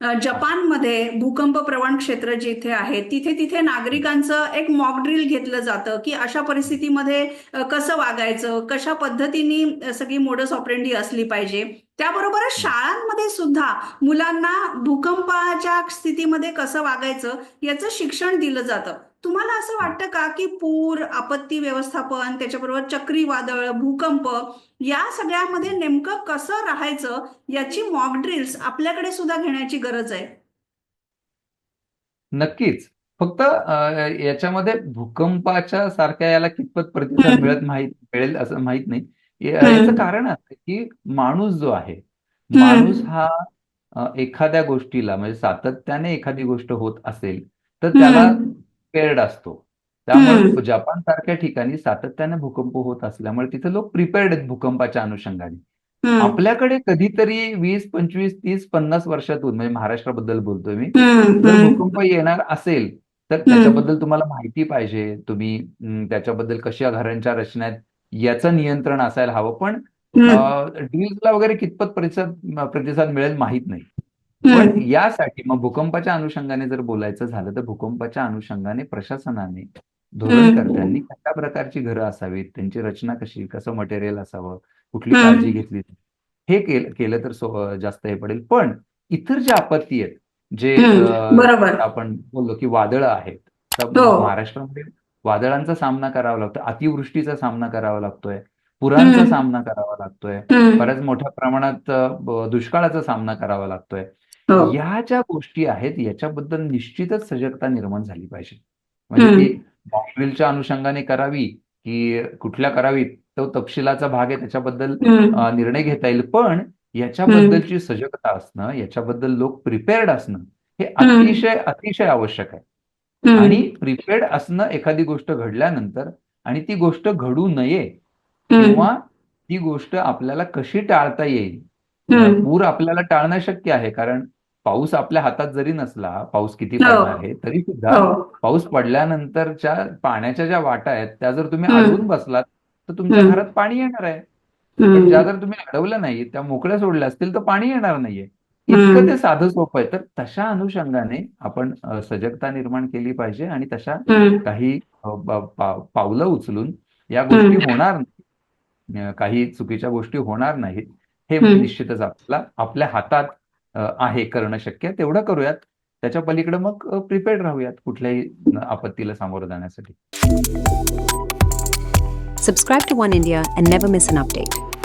जपानमध्ये भूकंप प्रवण क्षेत्र जिथे आहे तिथे तिथे नागरिकांचं एक मॉकड्रिल घेतलं जातं की अशा परिस्थितीमध्ये कसं वागायचं? कशा पद्धतीने सगळी मोडस ऑपरेंडी असली पाहिजे? त्याबरोबरच शाळांमध्ये सुद्धा मुलांना भूकंपाच्या स्थितीमध्ये कसं वागायचं याचं शिक्षण दिलं जातं. तुम्हाला असं वाटतं का की पूर आपत्ती व्यवस्थापन त्याच्याबरोबर चक्रीवादळ भूकंप या सगळ्यामध्ये नेमकं कसं राहायचं याची मॉक ड्रिल्स आपल्याकडे सुद्धा घेण्याची गरज आहे नक्कीच फक्त याच्यामध्ये भूकंपाच्या सारख्या याला कितपत प्रतिसाद. मिळत माहीत मिळेल असं माहीत नाही. याचं कारण असं की माणूस जो आहे. माणूस हा एखाद्या गोष्टीला म्हणजे सातत्याने एखादी गोष्ट होत असेल तर त्याला. प्रिपेअर्ड असतो त्यामुळे. जपान सारख्या ठिकाणी सातत्याने भूकंप होत असल्यामुळे तिथे लोक प्रिपेअर्ड आहेत भूकंपाच्या अनुषंगाने. आपल्याकडे कधीतरी वीस पंचवीस तीस पन्नास वर्षातून म्हणजे महाराष्ट्राबद्दल बोलतोय मी. जर. भूकंप येणार असेल तर त्याच्याबद्दल तुम्हाला माहिती पाहिजे तुम्ही त्याच्याबद्दल कशा घरांच्या रचना आहेत याचं नियंत्रण असायला हवं पण. ड्रिल्सला वगैरे कितपत प्रतिसाद प्रतिसाद मिळेल माहीत नाही पण. यासाठी मग भूकंपाच्या अनुषंगाने जर बोलायचं झालं तर भूकंपाच्या अनुषंगाने प्रशासनाने. धोरणकर्त्यांनी कशा प्रकारची घरं असावीत त्यांची रचना कशी कसं मटेरियल असावं कुठली. काळजी घेतली हे केलं तर जास्त हे पडेल पण इतर जे आपत्ती आहेत जे आपण बोललो की वादळं आहेत हो. महाराष्ट्रामध्ये वादळांचा सामना करावा लागतो अतिवृष्टीचा सामना करावा लागतोय पुरांचा. सामना करावा लागतोय. बऱ्याच मोठ्या प्रमाणात दुष्काळाचा सामना करावा लागतोय. या ज्या गोष्टी आहेत याच्याबद्दल निश्चितच सजगता निर्माण झाली पाहिजे म्हणजे मॉकड्रिलच्या अनुषंगाने करावी की कुठल्या करावीत तो तपशिलाचा भाग आहे त्याच्याबद्दल निर्णय घेता येईल पण याच्याबद्दलची सजगता असणं याच्याबद्दल लोक प्रिपेअर्ड असणं हे. अतिशय अतिशय आवश्यक आहे. आणि प्रिपेअर्ड असणं एखादी गोष्ट घडल्यानंतर आणि ती गोष्ट घडू नये. किंवा ती गोष्ट आपल्याला कशी टाळता येईल. पूर आपल्याला टाळणं शक्य आहे कारण पाऊस आपल्या हातात जरी नसला पाऊस किती हो. पडणार आहे तरी सुद्धा हो. पाऊस पडल्यानंतरच्या पाण्याच्या ज्या वाटा आहेत त्या जर तुम्ही. अडवून बसलात तर तुमच्या. घरात पाणी येणार आहे पण. ज्या जर तुम्ही अडवल्या नाही त्या मोकळ्या सोडल्या असतील तर पाणी येणार नाहीये. इतकं ते साधं सोपं आहे तर तशा अनुषंगाने आपण सजगता निर्माण केली पाहिजे आणि तशा. काही पावलं उचलून या गोष्टी. होणार नाही काही चुकीच्या गोष्टी होणार नाहीत हे. निश्चितच आपल्याला आपल्या हातात आहे करणं शक्य तेवढं करूयात. त्याच्या पलीकडे मग प्रिपेअर्ड राहूयात कुठल्याही आपत्तीला सामोरं जाण्यासाठी. Subscribe to one India and never miss an update